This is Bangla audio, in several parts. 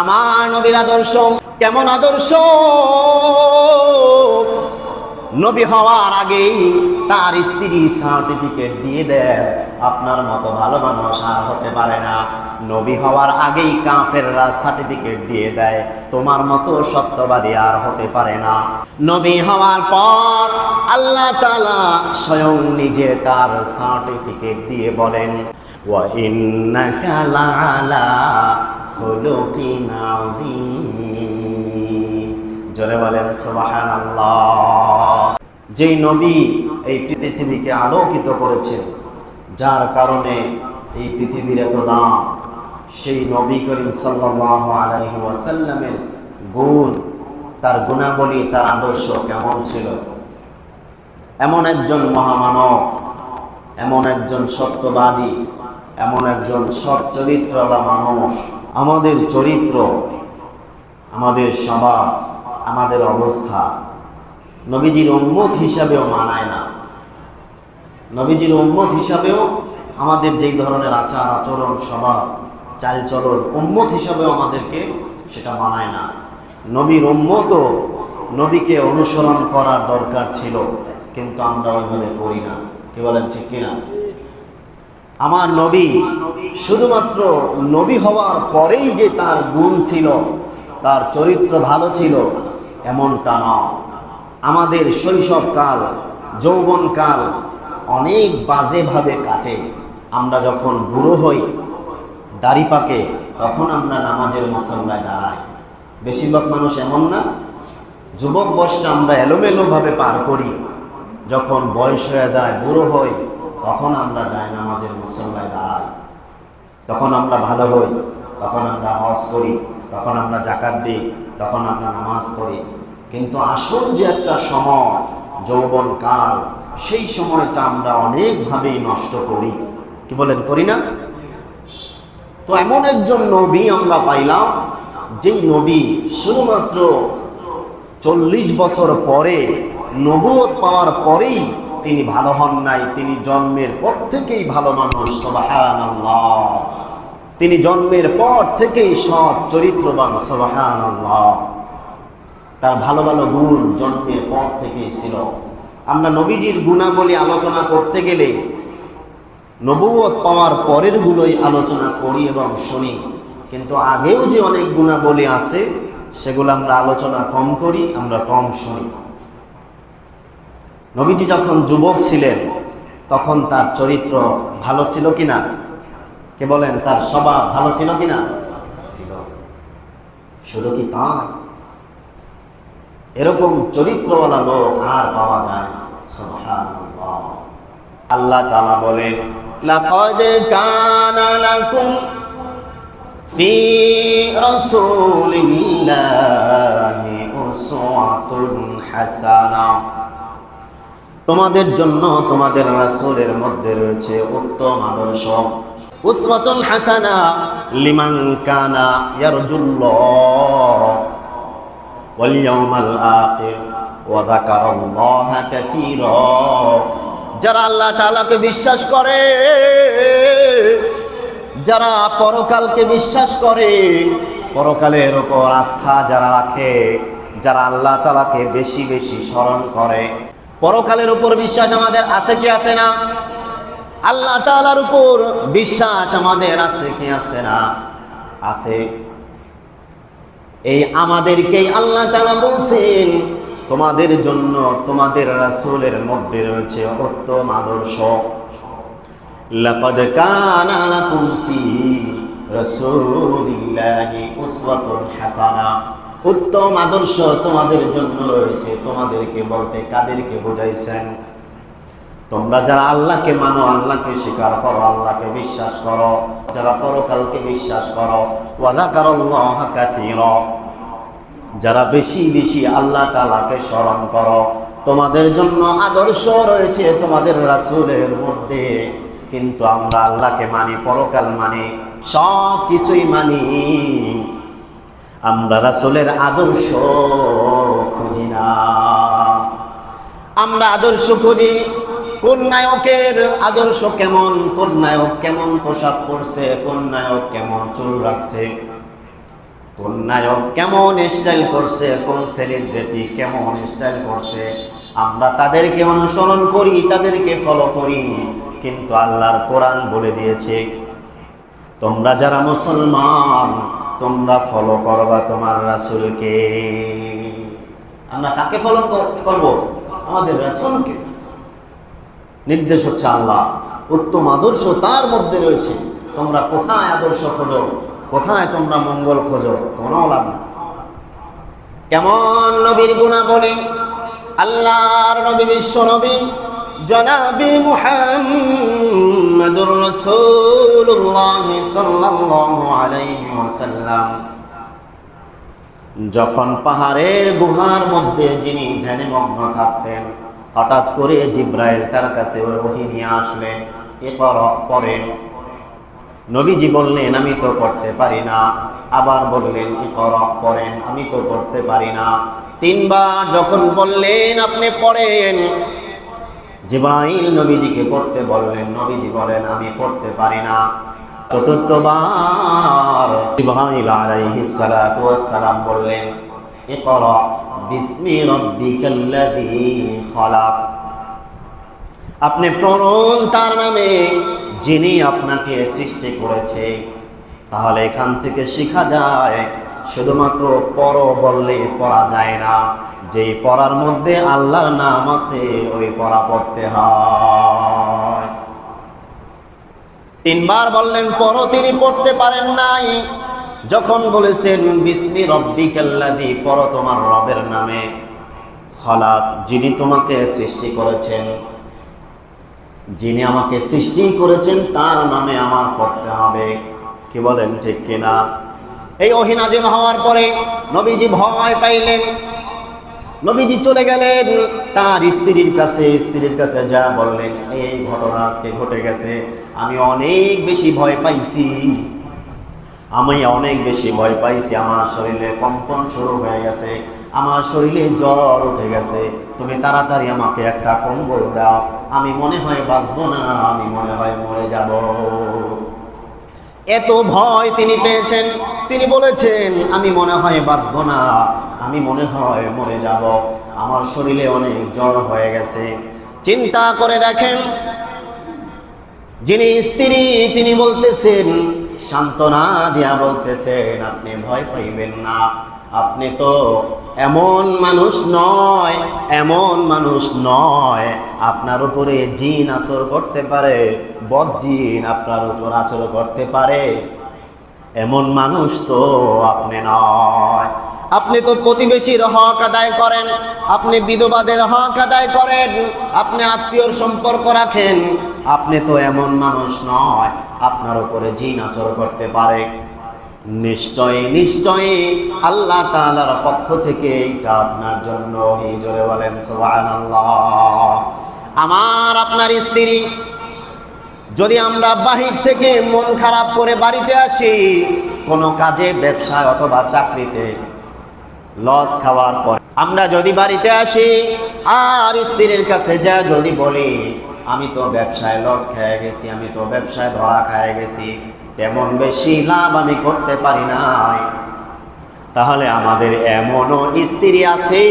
আমার নবীর আদর্শ, কেমন আদর্শ? নবী হওয়ার আগেই তার স্ত্রী সার্টিফিকেট দিয়ে দেন। আপনার মতো ভালো মানুষ আর হতে পারে না। নবী হওয়ার আগেই কাফেররা সার্টিফিকেট দিয়ে দেয়। তোমার মতো সত্যবাদী আর হতে পারে না। নবী হওয়ার পর আল্লাহ তাআলা স্বয়ং নিজে তার সার্টিফিকেট দিয়ে বলেন وإنك لعلى خلق عظيم জোরে বলেন সুবহানাল্লাহ যেই নবী এই পৃথিবীকে আলোকিত করেছেন যার কারণে এই পৃথিবীর এত দাম সেই নবী করিম সাল্লাল্লাহু আলাইহি ওয়াসাল্লামের গুণ তার গুণাবলী তার আদর্শ কেমন ছিল এমন একজন মহামানব এমন একজন সত্যবাদী এমন একজন সৎ চরিত্রওয়ালা মানুষ। আমাদের চরিত্র, আমাদের স্বভাব, আমাদের অবস্থা নবীজির উম্মত হিসাবেও মানায় না। নবীজির উম্মত হিসাবেও আমাদের যেই ধরনের আচার, আচরণ, স্বভাব, চালচলন উম্মত হিসাবেও আমাদেরকে সেটা মানায় না। নবীর উম্মতও নবীকে অনুসরণ করার দরকার ছিল, কিন্তু আমরা ওইভাবে করি না। কি বলেন, ঠিক কিনা? আমার নবী শুধুমাত্র নবী হওয়ার পরেই যে তার গুণ ছিল, তার চরিত্র ভালো ছিল, এমনটা নয়। আমাদের শৈশবকাল, যৌবনকাল অনেক বাজেভাবে কাটে। আমরা যখন বুড়ো হই, দাড়ি পাকে, তখন আমরা নামাজের মুসল্লায় দাঁড়াই। বেশিরভাগ মানুষ এমন না। যুবক বয়সটা আমরা এলোমেলোভাবে পার করি। যখন বয়স হয়ে যায়, বুড়ো হই তখন আমরা যাই নামাজের মুসল্লায় দাঁড়াই। তখন আমরা ভালো হই, তখন আমরা হজ করি, তখন আমরা জাকাত দিই, তখন আমরা নামাজ পড়ি। কিন্তু আসল যে একটা সময়, যৌবন কাল, সেই সময়টা আমরা অনেকভাবেই নষ্ট করি। কি বলেন, করি না? তো এমন একজন নবী আমরা পাইলাম, যেই নবী শুধুমাত্র চল্লিশ বছর পরে নবুয়ত পাওয়ার পরেই তিনি ভালো হন নাই, তিনি জন্মের পর থেকেই ভালো মানুষ তিনি জন্মের পর থেকেই সৎ, চরিত্রবান, সুবহানাল্লাহ। তার ভালো ভালো গুণ জন্মের পর থেকেই ছিল। আমরা নবীজির গুণাবলী আলোচনা করতে গেলে নবুয়ত পাওয়ার পরের গুলোই আলোচনা করি এবং শুনি। কিন্তু আগেও যে অনেক গুণাবলী আছে, সেগুলো আমরা আলোচনা কম করি, আমরা কম শুনি। নবীজি যখন যুবক ছিলেন, তখন তার চরিত্র ভালো ছিল কিনা? কে বলেন, তার স্বভাব ভালো ছিল কিনা? ছিল। শুধু কি তা এরকম চরিত্রওয়ালা লোক আর পাওয়া যায় আল্লাহ তাআলা বলে হাসানাহ তোমাদের জন্য তোমাদের রাসুলের মধ্যে রয়েছে উত্তম আদর্শ। উসওয়াতুন হাসানা লিমান কানা ইয়ারজুল্লাহ ওয়াল ইয়াউমাল আখির যারা আল্লাহ তাআলাকে বিশ্বাস করে, যারা পরকালকে বিশ্বাস করে, পরকালের উপর আস্থা যারা রাখে, যারা আল্লাহ তালাকে বেশি বেশি স্মরণ করে। পরকালের উপর বিশ্বাস আমাদের আছে কি আছে না? আল্লাহ তাআলার উপর বিশ্বাস আমাদের আছে কি আছে না? আছে। এই আমাদেরকেই আল্লাহ তাআলা বলছেন, তোমাদের জন্য তোমাদের রাসূলের মধ্যে রয়েছে উত্তম আদর্শ। লাকাদ কানা লাকুম উত্তম আদর্শ তোমাদের জন্য রয়েছে, তোমাদেরকে বলতে কাদেরকে বোঝাইছেন? তোমরা যারা আল্লাহকে মানো, আল্লাহকে স্বীকার করো, আল্লাহকে বিশ্বাস করো, যারা পরকালকে বিশ্বাস করো যারা বেশি বেশি আল্লাহ তালাকে স্মরণ করো, তোমাদের জন্য আদর্শ রয়েছে তোমাদের রাসূলের মধ্যে। কিন্তু আমরা আল্লাহকে মানি, পরকাল মানি সব কিছুই মানি। আমরা রাসূলের আদর্শ খুঁজি না। আমরা আদর্শ খুঁজি, কোন নায়কের আদর্শ কেমন, কোন নায়ক কেমন পোশাক পরছে, কোন নায়ক কেমন চুল রাখছে, কোন নায়ক কেমন স্টাইল করছে, কোন সেলিব্রিটি কেমন স্টাইল করছে, আমরা তাদেরকে অনুসরণ করি, তাদেরকে ফলো করি, কিন্তু আল্লাহর কোরআন বলে দিয়েছে, তোমরা যারা মুসলমান তোমরা ফলো করবা তোমার রাসূলকে। আমরা কাকে ফলো করব? আমাদের রাসূলকে। নির্দেশ হচ্ছে আল্লাহ, উত্তম আদর্শ তার মধ্যে রয়েছে। তোমরা কোথায় আদর্শ খোঁজো? কোথায় তোমরা মঙ্গল খোঁজো? কোনো লাভ না কেমন নবীর গুণা বলে আল্লাহর নবী বিশ্ব নবী। জনাবি মুহাম্মাদুর রাসূলুল্লাহ সাল্লাল্লাহু আলাইহি ওয়াসাল্লাম। যখন পাহাড়ের গুহার মধ্যে যিনি ধ্যানে মগ্ন থাকতেন, হঠাৎ করে জিব্রাইল তার কাছে ওই ওহী নিয়ে আসলেন এ পড়েন নবীজি বললেন, আমি তো করতে পারি না। আবার বললেন ই করক পড়েন, আমি তো করতে পারি না। তিনবার যখন বললেন, আপনি পড়েন। জিব্রাইল নবীজিকে পড়তে বললেন, নবীজি বলেন, আমি পড়তে পারি না। চতুর্থবার জিব্রাইল আলাইহিস সালাতু সালাম বললেন, ইকরা বিসমি রাব্বিকাল্লাযী খলাক। আপনি প্রণন তার নামে যিনি আপনাকে সৃষ্টি করেছে। তাহলে এখান থেকে শেখা যায়, শুধুমাত্র পর বললে পড়া যায় না। যেই পড়ার মধ্যে আল্লাহর নাম আছে, ওই পড়া পড়তে হয়। তিনবার বললেন পর তিনি পড়তে পারেন নাই। যখন বলেছেন, বিসমি রব্বিকাল্লাদি পর তোমার রবের নামে। খলাক, যিনি তোমাকে সৃষ্টি করেছেন, যিনি আমাকে সৃষ্টি করেছেন, তার নামে আমার পড়তে হবে। কি বলেন, ঠিক কিনা? এই অহিনাজিল হওয়ার পরে নবীজি ভয় পাইলেন। নবীজি চলে গেলেন। তার স্ত্রীর কাছে স্ত্রীর কাছে যা বললেন, এই ঘটনা আজকে ঘটে গেছে। আমি অনেক বেশি ভয় পাইছি। আমি অনেক বেশি ভয় পাইছি। আমার শরীরে কম্পন শুরু হয়ে গেছে। আমার শরীরে জ্বর উঠে গেছে। তুমি তাড়াতাড়ি আমাকে একটা কম্বল দাও। আমি মনে হয় বাঁচবো না, আমি মনে হয় মরে যাব। এত ভয় তিনি পেয়েছেন। তিনি বলেছেন, আমি মনে হয় বাঁচবো না। আমি মনে হয় মরে যাব। আমার শরীরে অনেক জ্বর হয়ে গেছে। চিন্তা করে দেখেন, যিনি স্ত্রী, তিনি বলতেছেন, সান্ত্বনা দিয়া বলতেছেন, আপনি ভয় পাইবেন না। আপনি তো এমন মানুষ নয়, এমন মানুষ নয়। আপনার উপরে জিন আচর করতে পারে, বদ জিন আপনার উপর আচর করতে পারে। এমন মানুষ তো আপনি নয়। আপনি তো প্রতিবেশীর হক আদায় করেন, আপনি বিধবাদের হক আদায় করেন, আপনি আত্মীয়র সম্পর্ক রাখেন, আপনি তো এমন মানুষ নয়, আপনার উপরে জিন আচর করতে পারে। নিশ্চয়ই নিশ্চয়ই, আল্লাহ তালার পক্ষ থেকে এটা আপনার জন্য এই জোরে বলেন, সুবহানাল্লাহ। আমার আপনার স্ত্রী, যদি আমরা বাহির থেকে মন খারাপ করে বাড়িতে আসি, কোনো কাজে, ব্যবসায় অথবা চাকরিতে লস খাওয়ার পর। আমরা যদি বাড়িতে আসি, আর স্ত্রীর কাছে যা যদি বলি, আমি তো ব্যবসায় লস খেয়ে গেছি, আমি তো ব্যবসায় ধরা খেয়ে গেছি, তেমন বেশি লাভ আমি করতে পারি নাই। তাহলে আমাদের এমনও স্ত্রী আছে,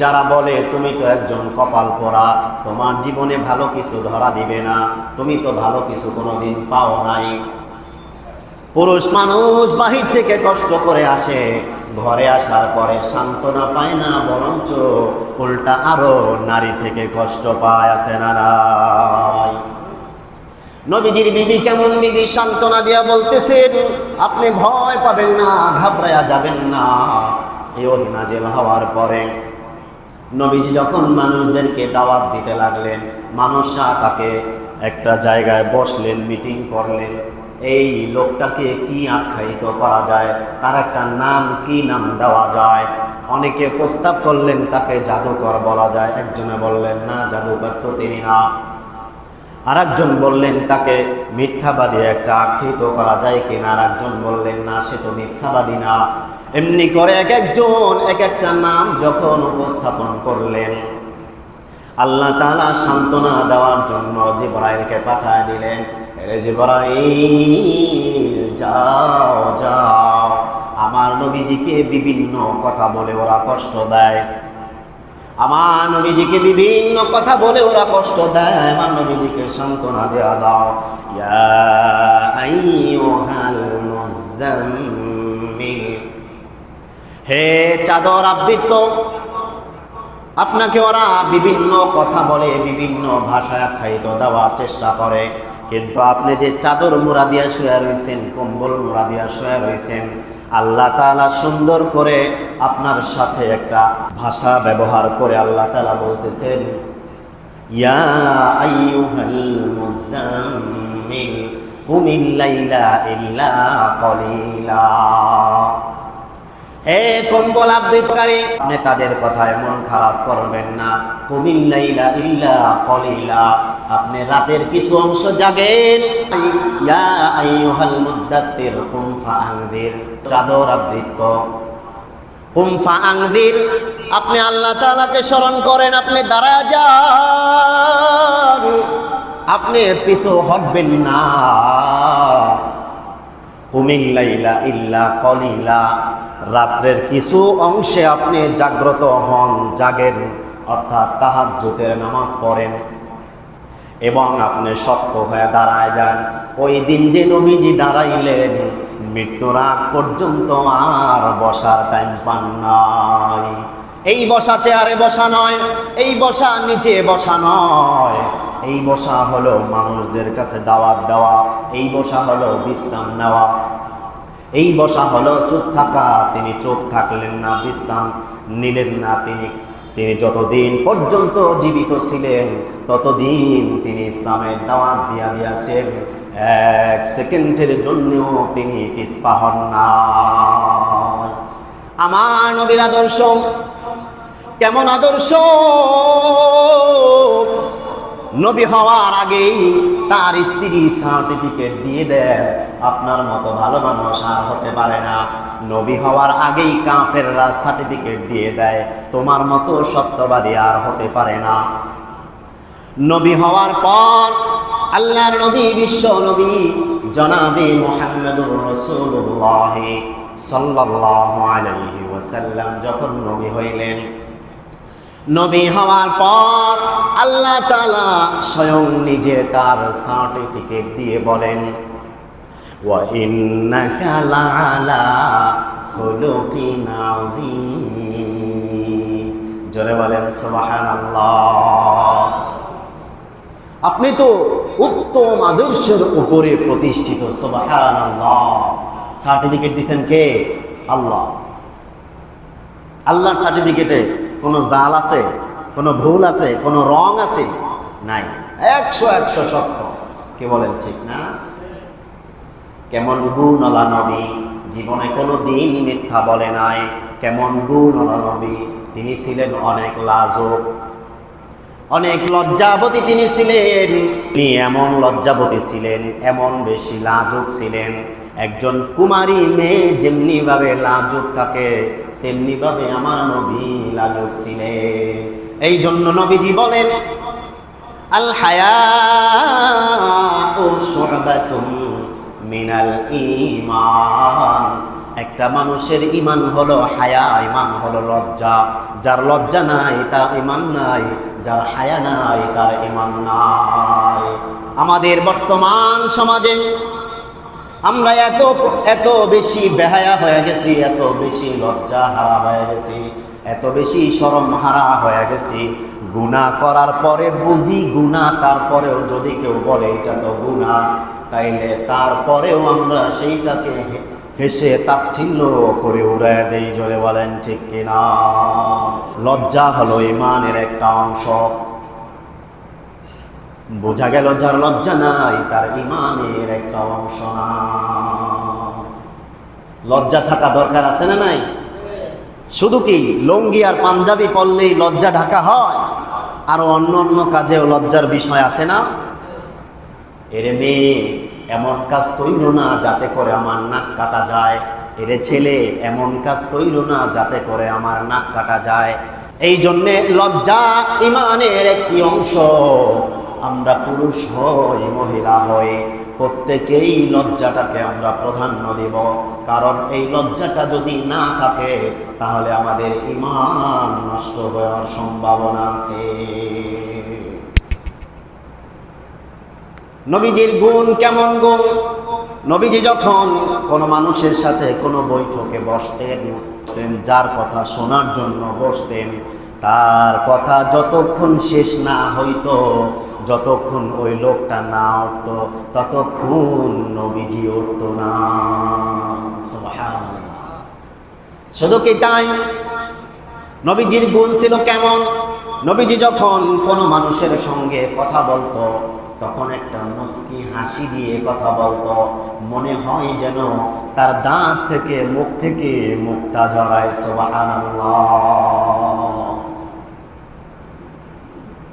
যারা বলে, তুমি তো একজন কপাল পরা তোমার জীবনে ভালো কিছু ধরা দিবে না, তুমি তো ভালো কিছু কোনোদিন পাও নাই। পুরুষ মানুষ বাহির থেকে কষ্ট করে আসে। ঘরে আসার পরে সান্ত্বনা পায় না, বরঞ্চ উল্টা আরও নারী থেকে কষ্ট পায় আসে না নবীজির বিবি কেমন বিবি? সান্ত্বনা দিয়া বলতেছেন, আপনি ভয় পাবেন না, ঘাবড়ায়া যাবেন না। এই নাজেল হওয়ার পরে নবীজি যখন মানুষদেরকে দাওয়াত দিতে লাগলেন, মানুষরা তাকে একটা জায়গায় বসলেন, মিটিং করলেন। এই লোকটাকে কি আখ্যায়িত করা যায়? তার একটা নাম কি নাম দেওয়া যায়? অনেকে প্রস্তাব করলেন, তাকে জাদুকর বলা যায়। একজনে বললেন, না, জাদুকর তো তিনি না। আর একজন বললেন, তাকে মিথ্যাবাদী একটা আখ্যায়িত করা যায় কিনা? আর একজন বললেন, না, সে তো মিথ্যাবাদী না। এমনি করে এক একজন, এক একটা নাম যখন উপস্থাপন করলেন, আল্লাহ তাআলা সান্ত্বনা দেওয়ার জন্য জিব্রাইলকে পাঠায় দিলেন। যাও যাও। আমার নবীজিকে বিভিন্ন কথা বলে ওরা কষ্ট দেয়। আমার নবীজিকে বিভিন্ন কথা বলে ওরা কষ্ট দেয়। আমার নবীজিকে সান্ত্বনা দেওয়া দাও। হে চাদর আবৃত আপনাকে ওরা বিভিন্ন কথা বলে, বিভিন্ন ভাষায় আখ্যায়িত দেওয়ার চেষ্টা করে। কিন্তু আপনি যে চাদর মুড়া দিয়া শুয়ে রয়েছেন কম্বল মুড়া দিয়া শুয়ে রয়েছেন আল্লাহ তাআলা সুন্দর করে আপনার সাথে একটা ভাষা ব্যবহার করে আল্লাহ তালা বলতেছেন, ইয়া আইয়ুহাল মুজাম্মিল কুমিল লাইলা ইল্লা কলিলা। হে কম্বল আবৃতকারী আপনি তাদের কথায় মন খারাপ করবেন না। কুমিল্লাইলা ইল্লা কলিলা। আপনি রাতের কিছু অংশ জাগেন। ইয়া আইয়ুহাল মুদ্দাত্তির কুম ফাআনদির চাদর আবৃত। কুম ফাআনদির আপনি আল্লাহ তাআলাকে স্মরণ করেন, আপনি দাঁড়া যান। আপনি পিছু হটবেন না। কুমিল্লাইলা ইল্লা কলিলা। রাত্রের কিছু অংশে আপনি জাগ্রত হন, জাগেন, অর্থাৎ তাহাজ্জুদের নামাজ পড়েন। এবং আপনি শক্ত হয়ে দাঁড়ায় যান। ওই দিন যে নবীজি দাঁড়াইলেন, মৃত্যুর আগ পর্যন্ত আর বসার টাইম পান নাই। এই বসা চেয়ারে বসা নয়, এই বসা নিচে বসা নয়। এই বসা হলো মানুষদের কাছে দাওয়াত দেওয়া, এই বসা হলো বিশ্রাম নেওয়া। এই বসা হলো চুপ থাকা, তিনি চুপ থাকলেন না, বিশ্রাম নিলেন না তিনি। তিনি যতদিন পর্যন্ত জীবিত ছিলেন, ততদিন তিনি ইসলামের দাওয়াত দিয়া দিয়াছেন। এক সেকেন্ডের জন্যও তিনি পিসপা হন না। আমার নবীর আদর্শ, কেমন আদর্শ? নবী হওয়ার আগেই তার স্ত্রী সার্টিফিকেট দিয়ে দেন। আপনার মতো ভালো মানুষ আর হতে পারে না। নবী হওয়ার আগেই কাফেররা সার্টিফিকেট দিয়ে দেয়। তোমার মতো সত্যবাদী আর হতে পারে না। নবী হওয়ার পর আল্লাহর নবী, বিশ্ব নবী, জনাবে মোহাম্মদুর রসুল্লাহ সাল্লাল্লাহু আলাইহি ওয়াসাল্লাম যখন নবী হইলেন নবী হওয়ার পর আল্লাহ তালা স্বয়ং নিজে তার সার্টিফিকেট দিয়ে বলেন জোরে বলেন আপনি তো উত্তম আদর্শের উপরে প্রতিষ্ঠিত, সুবহানাল্লাহ। সার্টিফিকেট দিচ্ছেন কে? আল্লাহ। আল্লাহর সার্টিফিকেটে কোনো জাল আছে, কোনো ভুল আছে, কোনো রং আছে? নাই। একশো একশো সত্য। কে বলেন ঠিক না? কেমন গুণলা নবী? জীবনে কোনো দিন মিথ্যা বলে নাই। কেমন গুণলা নবী? তিনি ছিলেন অনেক লাজক। অনেক লজ্জাবতী তিনি ছিলেন। তিনি এমন লজ্জাবতী ছিলেন, এমন বেশি লাজুক ছিলেন। একজন কুমারী মেয়ে যেমনি ভাবে লাজুক থাকে তেমনি ভাবে আমার নবী লাজুক ছিলেন। এই জন্য নবীজি বলেন, আল হায়া ও মিনাল ইমান একটা মানুষের ইমান হলো হায়া ইমান হলো লজ্জা। যার লজ্জা নাই, তার ইমান নাই। যার হায়া নাই, তার ইমান নাই। আমাদের বর্তমান সমাজে আমরা এত এত বেশি বেহায়া হয়ে গেছি, এত বেশি লজ্জা হারা হয়ে গেছি, এত বেশি শরম হারা হয়ে গেছি। গুণা করার পরে বুঝি গুণা তারপরেও যদি কেউ বলে এটা তো গুণা তাইলে তারপরেও আমরা সেইটাকে হেসে তাচ্ছিল্য করে উড়ায় দেই, জোরে বলেন ঠিক কিনা? লজ্জা হলো ইমানের একটা অংশ। বোঝা গেল যার লজ্জা নাই, তার ইমানের একটা অংশ না। লজ্জা থাকা দরকার আছে না নাই? শুধু কি লুঙ্গি আর পাঞ্জাবি পরলেই লজ্জা ঢাকা হয়? আর অন্য অন্য কাজেও লজ্জার বিষয় আছে না? এরে মেয়ে, এমন কাজ কইল না যাতে করে আমার নাক কাটা যায়। এরে ছেলে, এমন কাজ কইল না যাতে করে আমার নাক কাটা যায়। এই জন্যে লজ্জা ইমানের একটি অংশ। আমরা পুরুষ হই, মহিলা হই, প্রত্যেকেই লজ্জাটাকে আমরা প্রাধান্য দেব। কারণ এই লজ্জাটা যদি না থাকে, তাহলে আমাদের ইমান নষ্ট হওয়ার সম্ভাবনা আছে। নবীজির গুণ কেমন গুণ? নবীজি যখন কোনো মানুষের সাথে কোনো বৈঠকে বসতেন, যার কথা শোনার জন্য বসতেন, তার কথা যতক্ষণ শেষ না হইতো যতক্ষণ ওই লোকটা না উঠত, ততক্ষণ নবীজি উঠত না। শুধু কি তাই? নবীজির গুণ ছিল কেমন? নবীজি যখন কোনো মানুষের সঙ্গে কথা বলতো, তখন একটা মুস্কি হাসি দিয়ে কথা বলতো। মনে হয় যেন তার দাঁত থেকে, মুখ থেকে মুক্তা জড়ায়, সুবহানাল্লাহ।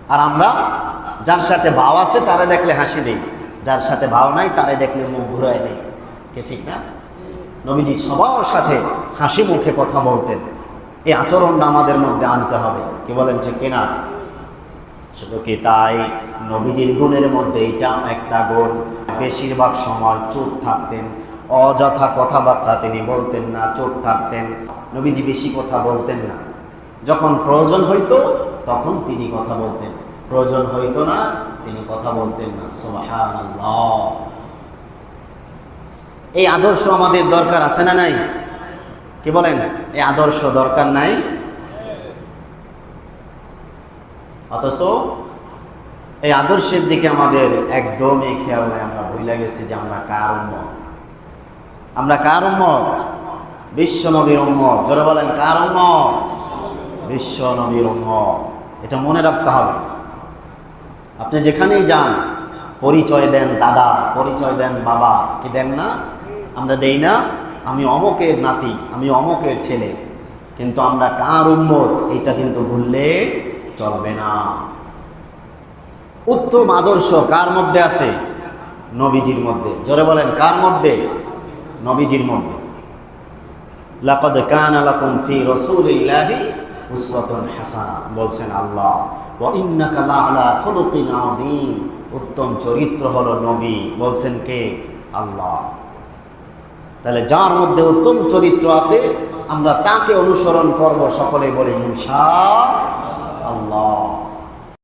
আর আমরা যার সাথে ভাব আছে, তারে দেখলে হাসি নেই। যার সাথে ভাও নাই, তারে দেখলে মুখ ঘুরায় নেই। কে ঠিক না? নবীজি সবার সাথে হাসি মুখে কথা বলতেন। এই আচরণটা আমাদের মধ্যে আনতে হবে। কি বলেন, ঠিক কিনা? শুধু কি তাই? নবীজির গুণের মধ্যে এটা একটা গুণ। বেশিরভাগ সময় চুপ থাকতেন। অযথা কথাবার্তা তিনি বলতেন না, চুপ থাকতেন। নবীজি বেশি কথা বলতেন না। যখন প্রয়োজন হইতো, তখন তিনি কথা বলতেন। প্রয়োজন হইতো না, তিনি কথা বলতেন না। সুবহানাল্লাহ। এই আদর্শ আমাদের দরকার আছে না নাই? কি বলেন? এই আদর্শ দরকার নাই? অথচ এই আদর্শের দিকে আমাদের একদমই খেয়াল নেই, আমরা ভুলে গেছি যে আমরা কার উম্মত? আমরা কার উম্মত? বিশ্ব নবীর উম্মত। যারা বলেন, কার উম্মত? বিশ্ব নবীর উম্মত। এটা মনে রাখতে হবে। আপনি যেখানেই যান, পরিচয় দেন দাদা, পরিচয় দেন বাবা। কি দেন না? আমরা দেই না। আমি অমকের নাতি, আমি অমকের ছেলে। কিন্তু আমরা কার উম্মত? এটা কিন্তু ভুললে চলবে না। উত্তম আদর্শ কার মধ্যে আছে? নবীজির মধ্যে। জোরে বলেন, কার মধ্যে? নবীজির মধ্যে। লাকাদ কানা লাকুম ফি রাসূলিল্লাহি বলছেন আল্লাহ উত্তম চরিত্র হলো নবী। বলছেন কে? আল্লাহ। তাহলে যার মধ্যে উত্তম চরিত্র আছে, আমরা তাকে অনুসরণ করব, সকলে বলে ইনশা